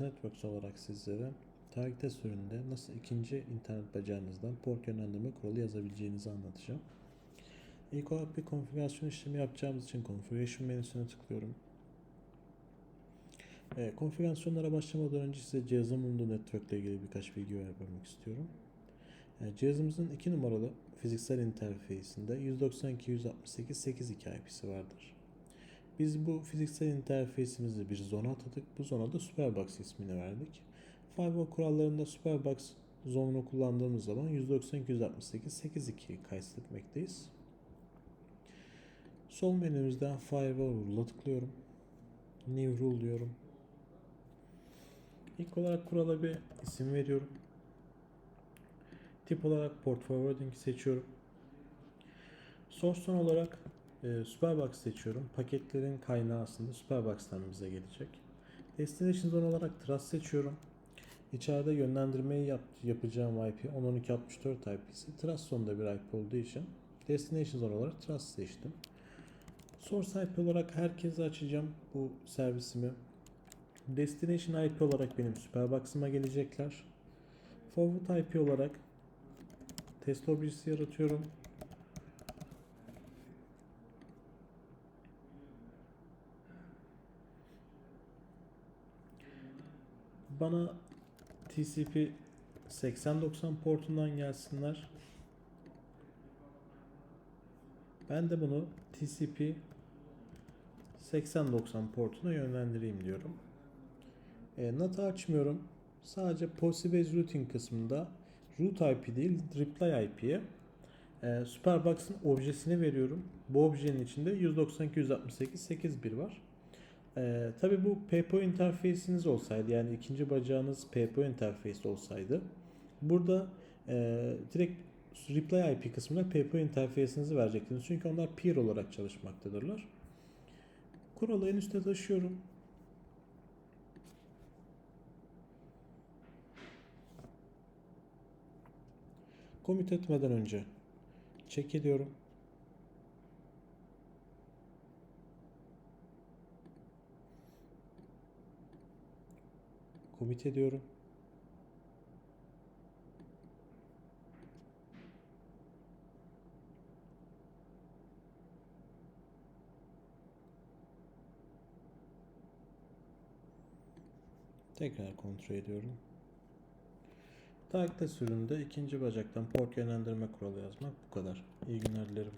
Networks olarak sizlere tarihte sürümünde nasıl ikinci internet bacağınızdan port yönlendirme kuralı yazabileceğinizi anlatacağım. İlk olarak bir konfigürasyon işlemi yapacağımız için Configuration menüsüne tıklıyorum. E, konfigürasyonlara başlamadan önce size cihazın bulunduğu network ile ilgili birkaç bilgi vermek istiyorum. E, cihazımızın 2 numaralı fiziksel interfeysinde 192.168.8.2 IP'si vardır. Biz bu fiziksel interfeysimizi bir zona atadık. Bu zona da Superbox ismini verdik. Firewall kurallarında Superbox zonunu kullandığımız zaman 192.168.8.2'yi kaydetmekteyiz. Sol menümüzden Firewall Rule'a tıklıyorum. New Rule diyorum. İlk olarak kurala bir isim veriyorum. Tip olarak Port Forwarding seçiyorum. Source son olarak e, Superbox seçiyorum. Paketlerin kaynağı aslında Superbox'tan bize gelecek. Destination zone olarak Trust seçiyorum. İçeride yönlendirmeyi yap, yapacağım IP 10.12.64 IP'si. Trust sonunda bir IP olduğu için Destination zone olarak Trust seçtim. Source IP olarak herkese açacağım bu servisimi. Destination IP olarak benim Superbox'ıma gelecekler. Forward IP olarak test objesi yaratıyorum. Bana TCP 8090 portundan gelsinler. Ben de bunu TCP 8090 portuna yönlendireyim diyorum. E, NAT'ı açmıyorum. Sadece Postbase Routing kısmında root IP değil reply IP'ye e, Superbox'ın objesini veriyorum. Bu objenin içinde 192.168.8.1 var. E, Tabi bu PPO interface'iniz olsaydı yani ikinci bacağınız PPO interface olsaydı burada e, direkt reply IP kısmına PPO interface'inizi verecektiniz. Çünkü onlar peer olarak çalışmaktadırlar. Kuralı en üstte taşıyorum. Komut etmeden önce check ediyorum. Komit ediyorum. Tekrar kontrol ediyorum. Takipte sürümde ikinci bacaktan port yönlendirme kuralı yazmak bu kadar. İyi günler dilerim.